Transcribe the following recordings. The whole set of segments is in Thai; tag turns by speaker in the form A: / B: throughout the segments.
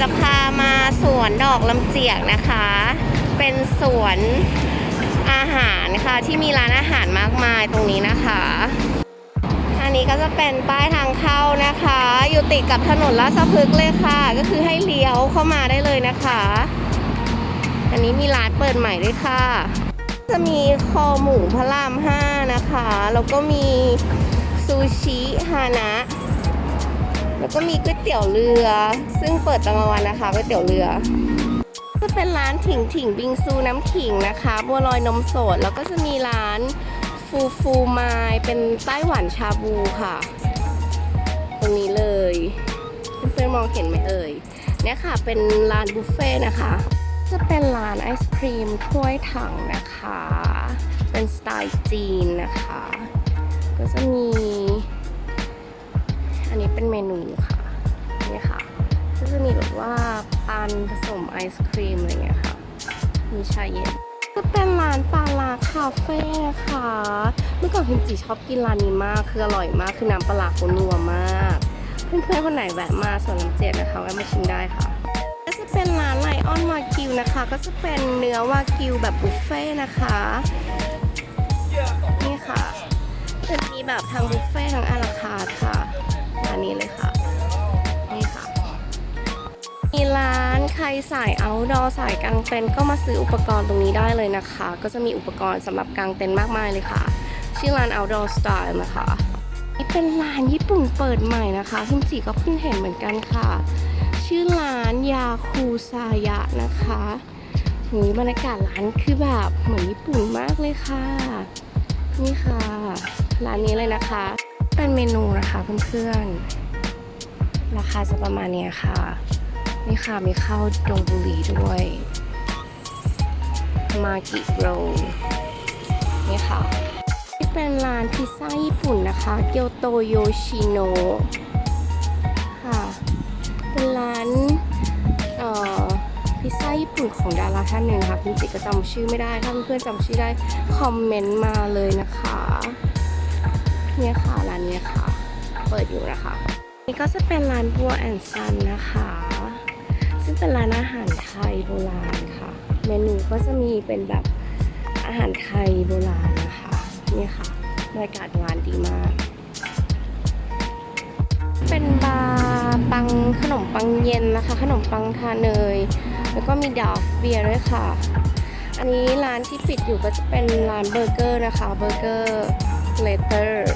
A: จะพามาสวนดอกลำเจียกนะคะ เป็นสวนอาหารค่ะที่มีร้านอาหารมากมายตรงนี้นะคะ อันนี้ก็จะเป็นป้ายทางเข้านะคะ อยู่ติดกับถนนราชพฤกษ์เลยค่ะ ก็คือให้เลี้ยวเข้ามาได้เลยนะคะ อันนี้มีร้านเปิดใหม่ด้วยค่ะ จะมีคอหมูพระรามห้านะคะ แล้วก็มีซูชิฮานะ แล้วก็มีก๋วยเตี๋ยวเรือ ซึ่งเปิดตอนกลางวันนะคะก๋วยเตี๋ยวเรือจะเป็นร้านถิงถิงบิงซูน้ำขิงนะคะ บัวลอยนมสด แล้วก็จะมีร้านฟูฟูมายเป็นไต้หวันชาบูค่ะ ตรงนี้เลยเพื่อนๆมองเห็นไหมเอ่ยเนี่ยค่ะเป็นร้านบุฟเฟ่ต์นะคะ จะเป็นร้านไอศครีมถ้วยถังนะคะ เป็นสไตล์จีนนะคะ ก็จะมี อันนี้เป็นเมนูค่ะนี่ค่ะ ก็จะมีแบบว่าปันผสมไอศครีมอะไรเงี้ยค่ะ มีชาเย็น ก็เป็นร้านปลาลาคาเฟ่นะคะ เมื่อก่อนพิมจิชอบกินร้านนี้มาก คืออร่อยมาก คือน้ำปลาลาเขานัวมาก เพื่อนๆคนไหนแวะมาสวนน้ำเจ็ดนะคะแวะมาชิมได้ค่ะ อนวากิวนะคะ ก็จะเป็นเนื้อวากิวแบบบุฟเฟ่นะคะ นี่ค่ะจะมีแบบทางบุฟเฟ่ทางอาราคาค่ะร้านนี้เลยค่ะ นี่ค่ะ มีร้านใครสาย outdoor สายกางเต็นท์ก็มาซื้ออุปกรณ์ตรงนี้ได้เลยนะคะ ก็จะมีอุปกรณ์สำหรับกางเต็นท์มากมายเลยค่ะ ชื่อร้าน outdoor style นะคะนี่เป็นร้านญี่ปุ่นเปิดใหม่นะคะพิมจิก็เพิ่งเห็นเหมือนกันค่ะ ชื่อร้านยาคูซายะนะคะหูบรรยากาศร้านคือแบบเหมือนญี่ปุ่นมากเลยค่ะ นี่ค่ะ ร้านนี้เลยนะคะ เป็นเมนูนะคะเพื่อนๆ ราคาจะประมาณเนี้ยค่ะ นี่ค่ะมีข้าวดงบุรีด้วย มากิโรนี่ค่ะนี่เป็นร้านพิซซ่าญี่ปุ่นนะคะ เกียวโตโยชิโนะ ท่านหนึ่งค่ะพิมจิก็จำชื่อไม่ได้ ถ้าเพื่อนๆจำชื่อได้คอมเมนต์มาเลยนะคะ เนี่ยค่ะร้านนี้ค่ะ เปิดอยู่นะคะ นี่ก็จะเป็นร้านบัวแอนซันนะคะ ซึ่งเป็นร้านอาหารไทยโบราณค่ะ เมนูก็จะมีเป็นแบบอาหารไทยโบราณนะคะนี่ค่ะบรรยากาศร้านดีมาก เป็นบาร์ ปังขนมปังเย็นนะคะ ขนมปังทาเนย แล้วก็มีดาฟเบียร์ด้วยค่ะ อันนี้ร้านที่ปิดอยู่ก็จะเป็นร้านเบอร์เกอร์นะคะเบอร์เกอร์เลเตอร์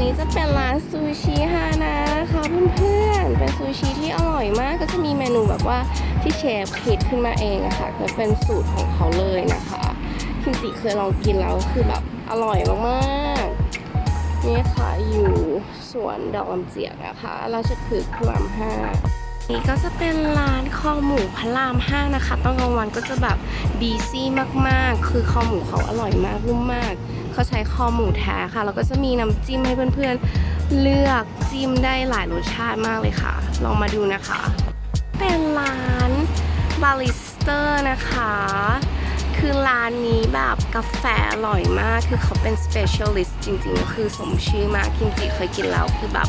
A: นี้จะเป็นร้านซูชิฮานะนะคะเพื่อนๆ เป็นซูชิที่อร่อยมากก็จะมีเมนูแบบว่าที่เชฟคิดขึ้นมาเองอะค่ะก็เป็นสูตรของเขาเลยนะคะคิมจิเคยลองกินแล้วคือแบบอร่อยมากๆ นี่ค่ะ อยู่สวนดอกลำเจียกนะคะ ราชพฤกษ์พรามห้านี่ก็จะเป็นร้านคอหมูพระรามห้านะคะตอนกลางวันก็จะแบบบีซี่มากๆ คือคอหมูเขาอร่อยมากนุ่มมาก เขาใช้คอหมูแท้ค่ะ แล้วก็จะมีน้ำจิ้มให้เพื่อนๆ เลือกจิ้มได้หลายรสชาติมากเลยค่ะ ลองมาดูนะคะ เป็นร้านบาริสเตอร์นะคะานนี้แบบกาแฟอร่อยมาก คือเขาเป็น specialist จริงๆก็คือสมชื่อมากคิมจิเคยกินแล้ว คือแบบ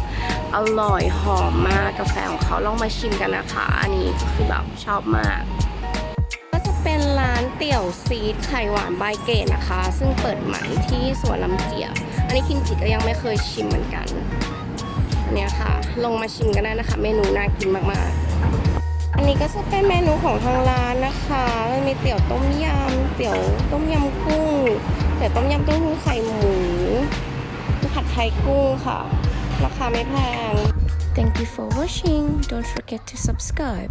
A: อร่อยหอมมากกาแฟของเขาลองมาชิมกันนะคะ อันนี้ก็คือแบบชอบมาก ก็จะเป็นร้านเตี๋ยวซีดไข่หวานบายเกตนะคะ ซึ่งเปิดใหม่ที่สวนลำเจียบ อันนี้คิมจิก็ยังไม่เคยชิมเหมือนกัน อันเนี้ยค่ะ ลงมาชิมกันได้นะคะ เมนูน่ากินมากๆ อันนี้ก็จะเป็นเมนูของทางร้านนะคะมันมีเตี๋ยวต้มยำ เตี๋ยวต้มยำกุ้ง เตี๋ยวต้มยำเต้าหู้ไข่หมูผัดไทยกุ้งค่ะ ราคาไม่แพง Thank you for watching. Don't forget to subscribe.